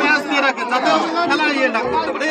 পেঁয়াজ দিয়ে রাখেন যাতে খেলা ইয়ে না করতে পারে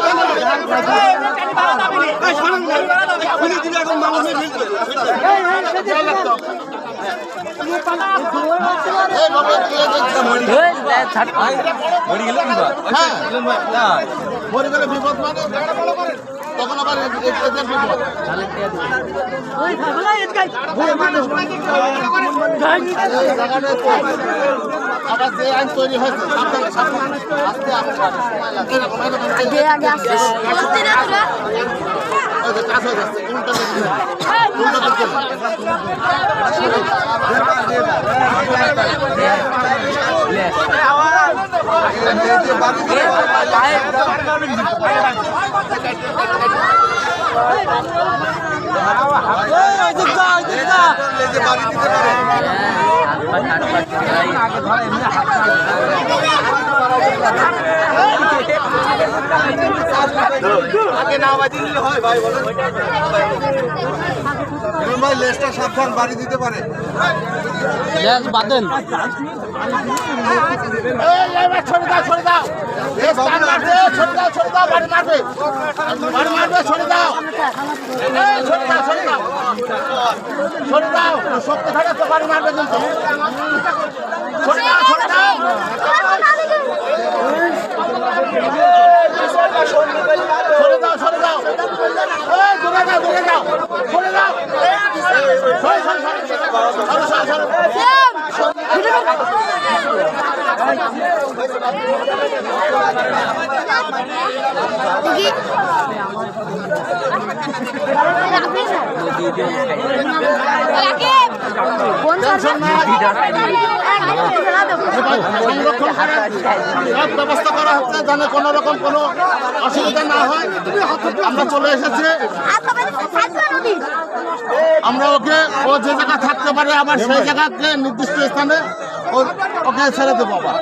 মরে গেলে বিপদ মানে তখন আবার বিপদ আবার যে আইন তৈরি হয়েছে আস্তে আস্তে কাজ হয়ে যাচ্ছে উল্টো দিকে উল্টো দিকে আগে না বাজি দিলে হয় ভাই বলেন ভাই লেজটা সাবধান বাড়ি দিতে পারে বাদেন ছড়ে দাও ছড়ে দাও ছড়ে দাও ছড়ে দাও বাড়ি মারবে বাড়ি মারবে ছড়ে দাও ছড়ে দাও ছড়ে দাও ছড়ে দাও শক্তি থাকে তো বাড়ি মারবে কিন্তু ছড়ে দাও ছড়ে দাও ছড়ে দাও ছড়ে দাও এই দূরে যাও দূরে যাও ছড়ে দাও সরে সরে সরে সরে সরে সরে সংরক্ষণ করার সব ব্যবস্থা করা হচ্ছে যেন কোনো রকম কোনো অসুবিধা না হয় আমরা চলে এসেছি আমরা ওকে ও যে জায়গা থাকতে পারে আবার সেই জায়গাকে নির্দিষ্ট স্থানে ওকে ছেড়ে দেবো আবার।